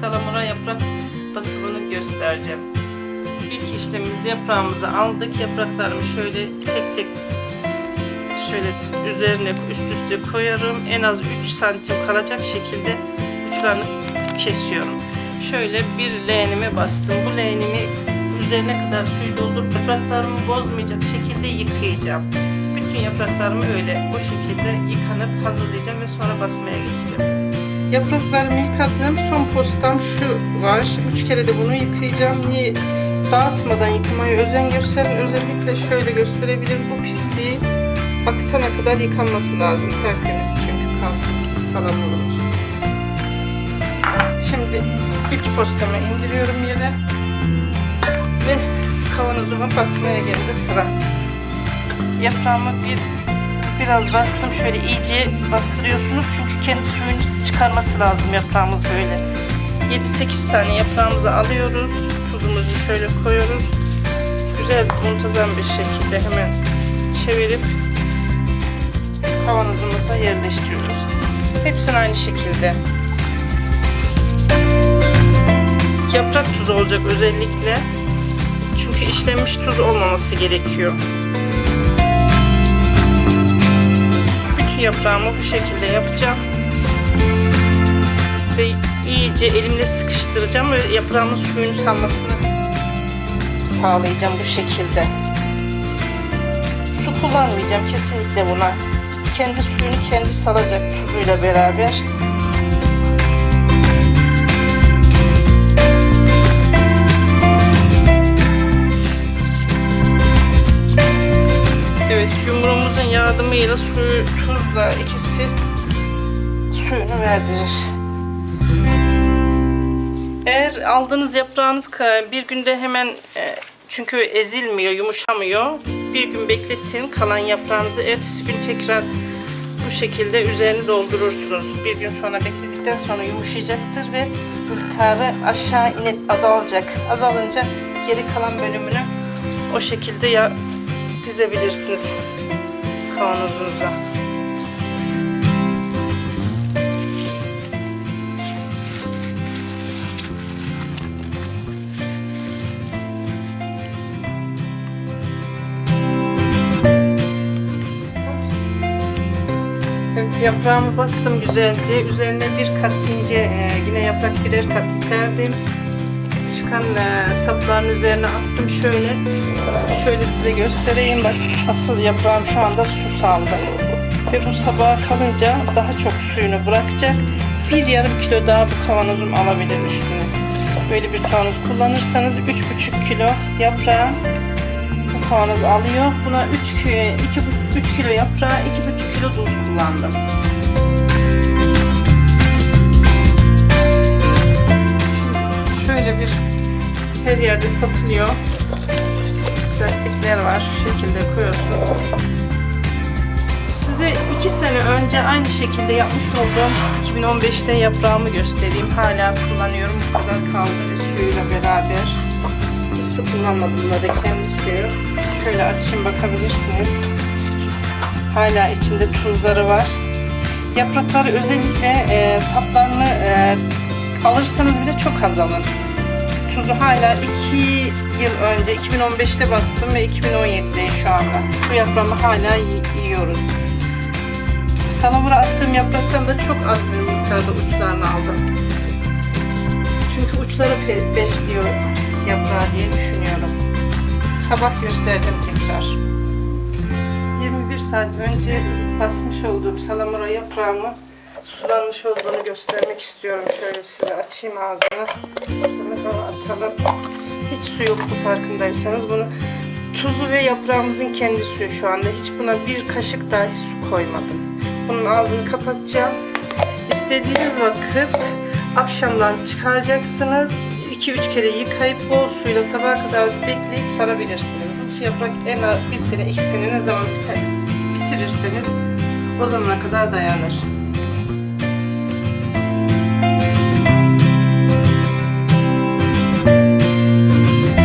salamura yaprak basımını göstereceğim. İlk işlemimiz yaprağımızı aldık. Yapraklarımı şöyle tek tek şöyle üzerine üst üste koyarım. En az 3 santim kalacak şekilde uçlarını kesiyorum. Şöyle bir leğenime bastım. Bu leğenimi üzerine kadar suyu doldurup yapraklarımı bozmayacak şekilde yıkayacağım. Bütün yapraklarımı öyle bu şekilde yıkanıp hazırlayacağım ve sonra basmaya geçeceğim. Yapraklarımı yıkadım. Son postam şu var. Üç kere de bunu yıkayacağım. Niye? Dağıtmadan yıkamaya özen gösterin. Özellikle şöyle gösterebilirim. Bu pisliği akıtana kadar yıkanması lazım. Tertemiz çünkü kalsın salamurumuz. Şimdi ilk postamı indiriyorum yere. Ve kavanozuma basmaya geldi sıra. Yaprağımı bir biraz bastım. Şöyle iyice bastırıyorsunuz. Çünkü kendi suyunu çıkarması lazım yaprağımız böyle. 7-8 tane yaprağımızı alıyoruz. Tuzumuzu şöyle koyuyoruz. Güzel muntazam bir şekilde hemen çevirip kavanozumuza yerleştiriyoruz. Hepsini aynı şekilde. Yaprak tuzu olacak özellikle. Çünkü işlenmiş tuz olmaması gerekiyor. Bütün yaprağımı bu şekilde yapacağım. Ve iyice elimle sıkıştıracağım ve yaprağımın suyunu salmasını sağlayacağım bu şekilde. Su kullanmayacağım kesinlikle buna. Kendi suyunu kendi salacak tuzuyla beraber. Evet yumruğumuzun yardımıyla suyu tuzla ikisi suyunu verdirir. Eğer aldığınız yaprağınız bir günde hemen e, çünkü ezilmiyor, yumuşamıyor. Bir gün bekletin kalan yaprağınızı ertesi gün tekrar bu şekilde üzerini doldurursunuz. Bir gün sonra bekledikten sonra yumuşayacaktır ve miktarı aşağı inip azalacak. Azalınca geri kalan bölümünü o şekilde ya dizebilirsiniz kavanozunuza. Yaprağımı bastım güzelce. Üzerine bir kat ince e, yine yaprak birer kat serdim. Çıkan e, sapların üzerine attım şöyle. Şöyle size göstereyim bak. Asıl yaprağım şu anda su saldı. Ve bu sabaha kalınca daha çok suyunu bırakacak. Bir yarım kilo daha bu kavanozum alabilir üstüne. Böyle bir kavanoz kullanırsanız 3,5 kilo yaprağı kavanoz alıyor. Buna 3 kilo, 2, 3 kilo yaprağı, 2,5 kilo tuz kullandım. Şöyle bir her yerde satılıyor. Plastikler var. Şu şekilde koyuyorsun. Size 2 sene önce aynı şekilde yapmış olduğum 2015'te yaprağımı göstereyim. Hala kullanıyorum. Bu kadar kaldı ve suyuyla beraber. Hiç su kullanmadım da kendi suyu. Şöyle açayım bakabilirsiniz. Hala içinde tuzları var. Yaprakları özellikle e, saplarını e, alırsanız bile çok az alın. Tuzu hala 2 yıl önce 2015'te bastım ve 2017'de şu anda. Bu yaprağımı hala yi- yiyoruz. Salamura attığım yapraktan da çok az bir miktarda uçlarını aldım. Çünkü uçları besliyor yaprağı diye düşünüyorum. Sabah göstereceğim tekrar. 21 saat önce basmış olduğum salamura yaprağımı sulanmış olduğunu göstermek istiyorum. Şöyle size açayım ağzını. Bunu da atalım. Hiç su yoktu farkındaysanız. Bunu tuzu ve yaprağımızın kendi suyu şu anda. Hiç buna bir kaşık dahi su koymadım. Bunun ağzını kapatacağım. İstediğiniz vakit akşamdan çıkaracaksınız. 2-3 kere yıkayıp bol suyla sabaha kadar bekleyip sarabilirsiniz. Bu yaprak en az bir sene, iki sene ne zaman biter, bitirirseniz o zamana kadar dayanır.